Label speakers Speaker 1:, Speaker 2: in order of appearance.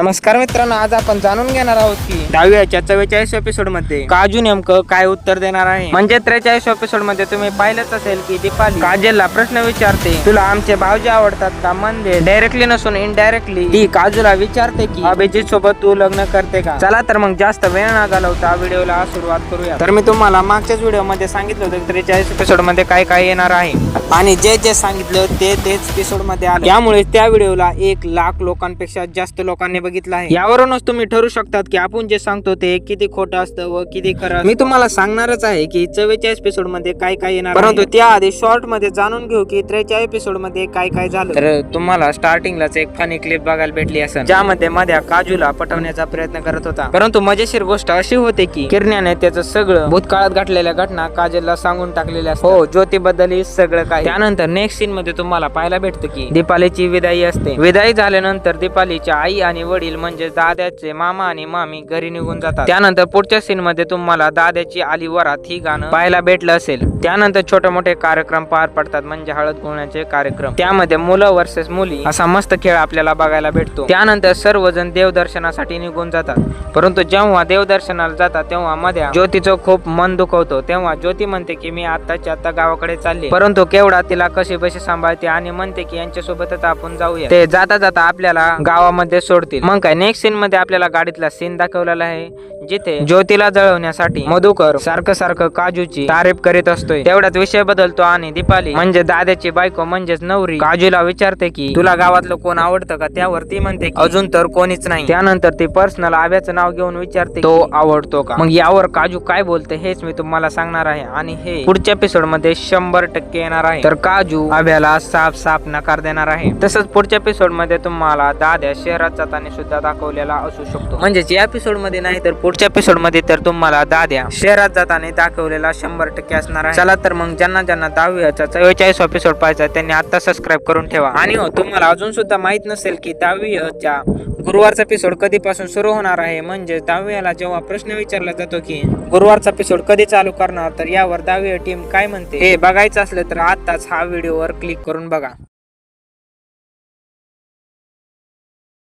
Speaker 1: नमस्कार मित्रांनो आज आपण जाणून घेणार आहोत की दहाव्याच्या चव्वेचाळीस एपिसोडमध्ये काजू नेमकं काय उत्तर देणार आहे? म्हणजे त्रेचाळीस एपिसोडमध्ये तुम्ही पाहिलंच असेल की दीपाली काजलला प्रश्न विचारते तुला आमचे भाऊजी आवडतात का? म्हणजे डायरेक्टली नसून इनडायरेक्टली ती काजूला विचारते की अभिजित सोबत तू लग्न करते का? चला तर मग जास्त वेळ ना घालवता व्हिडिओला सुरुवात करूया. तर मी तुम्हाला मागच्याच व्हिडिओमध्ये सांगितलं होतं त्रेचाळीस एपिसोडमध्ये काय काय येणार आहे. आणि जे जे सांगितलं ते तेच एपिसोडमध्ये आलं. त्यामुळे त्या व्हिडिओला एक लाख लोकांपेक्षा जास्त लोकांनी बघितलं आहे. यावरूनच तुम्ही ठरू शकतात की आपण जे सांगतो ते किती खोटं असतं व किती खरं. मी तुम्हाला सांगणारच आहे की चव्वेचाळीस एपिसोडमध्ये काय काय येणार परंतु त्याआधी शॉर्टमध्ये जाणून घेऊ की त्रेचाळीस एपिसोडमध्ये काय काय झालं. तर तुम्हाला स्टार्टिंगलाच एक फनी क्लिप बघायला भेटली असेल. ज्यामध्ये मध्या काजूला पटवण्याचा प्रयत्न करत होता. परंतु मजेशीर गोष्ट अशी होते की किरण्याने त्याचं सगळं भूतकाळात घडलेल्या घटना काजलला सांगून टाकलेल्या. हो ज्योतीबद्दल हे सगळं काय त्यानंतर नेक्स्ट सीन मध्ये तुम्हाला पाहायला भेटतं की दीपालीची विदाई असते. विदाई झाल्यानंतर दीपालीच्या आई आणि वडील म्हणजे दाद्याचे मामा आणि मामी घरी निघून जातात. त्यानंतर पुढच्या सीन मध्ये तुम्हाला दाद्याची आली वरात ही गाणं पाहायला भेटलं असेल. त्यानंतर छोटे मोठे कार्यक्रम पार पडतात म्हणजे हळद कुंकवाचे कार्यक्रम. त्यामध्ये मुलं वर्सेस मुली असा मस्त खेळ आपल्याला बघायला भेटतो. त्यानंतर सर्वजण देवदर्शनासाठी निघून जातात. परंतु जेव्हा देवदर्शनाला जातात तेव्हा मध्ये ज्योतीचं खूप मन दुखवतो. तेव्हा ज्योती म्हणते की मी आताच्या आता गावाकडे चालले. परंतु तेवढा तिला कसे बशी सांभाळते आणि म्हणते की यांच्यासोबतच आपण जाऊया. ते जाता जाता आपल्याला गावामध्ये सोडतील. मग काय नेक्स्ट सीन मध्ये आपल्याला गाडीतला सीन दाखवलेला आहे जिथे ज्योतीला जळवण्यासाठी मधुकर सारखं सारखं काजूची तारीफ करीत असतोय. तेवढ्यात विषय बदलतो आणि दीपाली म्हणजे दादाची बायको म्हणजेच नवरी काजूला विचारते की तुला गावातलं कोण आवडतं का? त्यावर ती म्हणते की, अजून तर कोणीच नाही. त्यानंतर ती पर्सनल आव्याचं नाव घेऊन विचारते तो आवडतो का? मग यावर काजू काय बोलते हेच मी तुम्हाला सांगणार आहे आणि हे पुढच्या एपिसोडमध्ये शंभर टक्के येणार आहे. तर काजू आभ्याला साफ साफ नकार देणार आहे. तसंच पुढच्या एपिसोडमध्ये तुम्हाला दाद्या शहरात जाताना सुद्धा दाखवलेला असू शकतो. म्हणजेच या एपिसोडमध्ये नाही तर पुढच्या एपिसोडमध्ये तर तुम्हाला दाद्या शहरात जाताना दाखवलेला शंभर टक्के असणार आहे. चला तर मग ज्यांना ज्यांना दहावीचा चव्वेचाळीस एपिसोड पाहायचा त्यांनी आता सबस्क्राईब करून ठेवा. आणि हो तुम्हाला अजून सुद्धा माहीत नसेल की दहावीच्या गुरुवारचा एपिसोड कधीपासून सुरू होणार आहे? म्हणजे दहावीला जेव्हा प्रश्न विचारला जातो की गुरुवारचा एपिसोड कधी चालू करणार? तर यावर दहावी टीम काय म्हणते? हे बघायचं असलं तर आताच हा व्हिडिओवर क्लिक करून बघा.